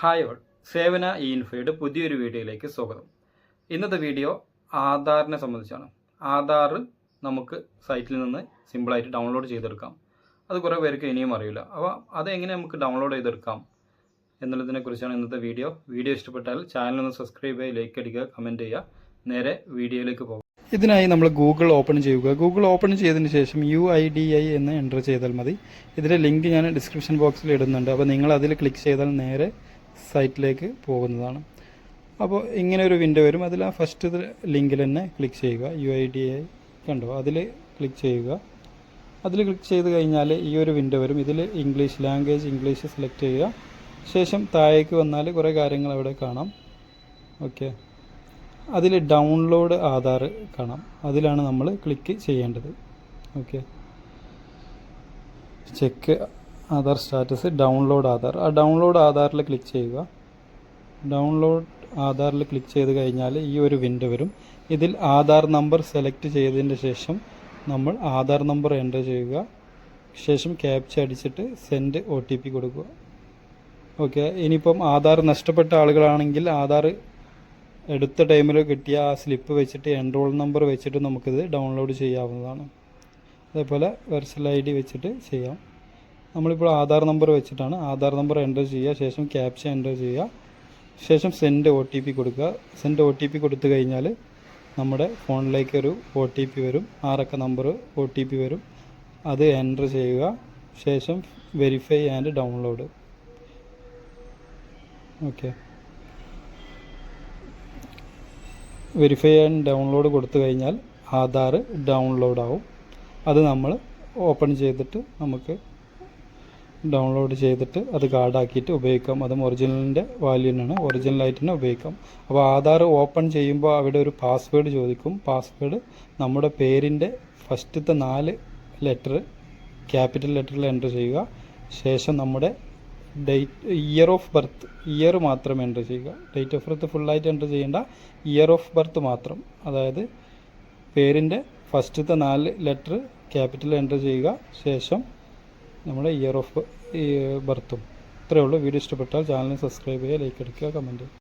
Hi all. സേവന E ഇൻഫോയുടെ പുതിയൊരു വീഡിയോയിലേക്ക് സ്വാഗതം. ഇന്നത്തെ വീഡിയോ ആധാറിനെ സംബന്ധിച്ചാണ്. ആധാർ നമുക്ക് സൈറ്റിൽ നിന്ന് സിമ്പിളായിട്ട് ഡൗൺലോഡ് ചെയ്തെടുക്കാം. അത് കുറേ പേർക്ക് ഇനിയും അറിയില്ല. അപ്പോൾ അതെങ്ങനെ നമുക്ക് ഡൗൺലോഡ് ചെയ്തെടുക്കാം എന്നുള്ളതിനെ കുറിച്ചാണ് ഇന്നത്തെ വീഡിയോ. വീഡിയോ ഇഷ്ടപ്പെട്ടാൽ ചാനൽ ഒന്ന് സബ്സ്ക്രൈബ് ചെയ്യുക ലൈക്ക് അടിക്കുക കമന്റ് ചെയ്യുക. നേരെ വീഡിയോയിലേക്ക് പോകാം. ഇതിനായി നമ്മൾ ഗൂഗിൾ ഓപ്പൺ ചെയ്യുക. ഗൂഗിൾ ഓപ്പൺ ചെയ്തതിന് ശേഷം U I D A I enter ചെയ്താൽ മതി. ഇതിന്റെ ലിങ്ക് ഞാൻ ഡിസ്ക്രിപ്ഷൻ ബോക്സിൽ ഇടുന്നുണ്ട്. അപ്പോൾ നിങ്ങൾ അതിൽ ക്ലിക്ക് ചെയ്താൽ നേരെ സൈറ്റിലേക്ക് പോകുന്നതാണ്. അപ്പോൾ ഇങ്ങനെ ഒരു വിൻഡോ വരും. അതിൽ ആ ഫസ്റ്റ് ലിങ്കിൽ തന്നെ ക്ലിക്ക് ചെയ്യുക. യു ഐ ഡി ഐ കണ്ടോ? അതിൽ ക്ലിക്ക് ചെയ്യുക. അതിൽ ക്ലിക്ക് ചെയ്ത് കഴിഞ്ഞാൽ ഈ ഒരു വിൻഡോ വരും. ഇതിൽ ഇംഗ്ലീഷ് ലാംഗ്വേജ് ഇംഗ്ലീഷ് സെലക്ട് ചെയ്യുക. ശേഷം താഴേക്ക് വന്നാൽ കുറേ കാര്യങ്ങൾ അവിടെ കാണാം. ഓക്കെ അതിൽ ഡൗൺലോഡ് ആധാർ കാണാം. അതിലാണ് നമ്മൾ ക്ലിക്ക് ചെയ്യേണ്ടത്. Okay check Aadhaar status download Aadhaar. ആ ഡൗൺലോഡ് ആധാറിൽ ക്ലിക്ക് ചെയ്യുക. ഡൗൺലോഡ് ആധാറിൽ ക്ലിക്ക് ചെയ്ത് കഴിഞ്ഞാൽ ഈ ഒരു വിൻഡോ വരും. ഇതിൽ ആധാർ നമ്പർ സെലക്ട് ചെയ്തതിന് ശേഷം നമ്മൾ ആധാർ നമ്പർ എന്റർ ചെയ്യുക. ശേഷം ക്യാപ്ച അടിച്ചിട്ട് സെൻഡ് ഒ ടി പി കൊടുക്കുക. ഓക്കെ ഇനിയിപ്പം ആധാർ നഷ്ടപ്പെട്ട ആളുകളാണെങ്കിൽ ആധാർ എടുത്ത ടൈമിൽ കിട്ടിയ ആ സ്ലിപ്പ് വെച്ചിട്ട് എൻറോൾ നമ്പർ വെച്ചിട്ട് നമുക്കിത് ഡൗൺലോഡ് ചെയ്യാവുന്നതാണ്. അതേപോലെ വെർച്വൽ ഐ ഡി വെച്ചിട്ട് ചെയ്യാം. നമ്മളിപ്പോൾ ആധാർ നമ്പർ വെച്ചിട്ടാണ് ആധാർ നമ്പർ എന്റർ ചെയ്യുക ശേഷം ക്യാപ്ച എന്റർ ചെയ്യുക ശേഷം സെൻഡ് ഒ ടി പി കൊടുക്കുക. സെൻഡ് ഒ ടി പി കൊടുത്തു കഴിഞ്ഞാൽ നമ്മുടെ ഫോണിലേക്ക് ഒരു ഒ ടി പി വരും. ആറക്ക നമ്പർ ഒ ടി പി വരും. അത് എന്റർ ചെയ്യുക ശേഷം verify and download. Okay. Verify and download കൊടുത്തു കഴിഞ്ഞാൽ ആധാർ ഡൗൺലോഡ് ആവും അത് നമ്മൾ ഓപ്പൺ ചെയ്തിട്ട് നമുക്ക് ഡൗൺലോഡ് ചെയ്തിട്ട് അത് കാർഡാക്കിയിട്ട് ഉപയോഗിക്കാം. അതും ഒറിജിനലിന്റെ വാല്യൂ തന്നെയാണ് ഒറിജിനലായിട്ട് തന്നെ ഉപയോഗിക്കാം. അപ്പോൾ ആധാർ ഓപ്പൺ ചെയ്യുമ്പോൾ അവിടെ ഒരു പാസ്വേഡ് ചോദിക്കും. പാസ്വേഡ് നമ്മുടെ പേരിന്റെ ഫസ്റ്റത്തെ നാല് ലെറ്റർ ക്യാപിറ്റൽ ലെറ്ററിൽ എന്റർ ചെയ്യുക. ശേഷം നമ്മുടെ date year of birth year മാത്രം എന്റർ ചെയ്യുക. ഡേറ്റ് ഓഫ് ബർത്ത് ഫുള്ളായിട്ട് എന്റർ ചെയ്യേണ്ട ഇയർ ഓഫ് ബർത്ത് മാത്രം. അതായത് പേരിന്റെ ഫസ്റ്റത്തെ നാല് ലെറ്റർ ക്യാപിറ്റൽ എന്റർ ചെയ്യുക. ശേഷം നമ്മുടെ ഇയർ ഓഫ് ബർത്തും ഇത്രയേ ഉള്ളൂ. വീഡിയോ ഇഷ്ടപ്പെട്ടാൽ ചാനൽ സബ്സ്ക്രൈബ് ചെയ്യുക ലൈക്ക് അടിക്കുക കമന്റ്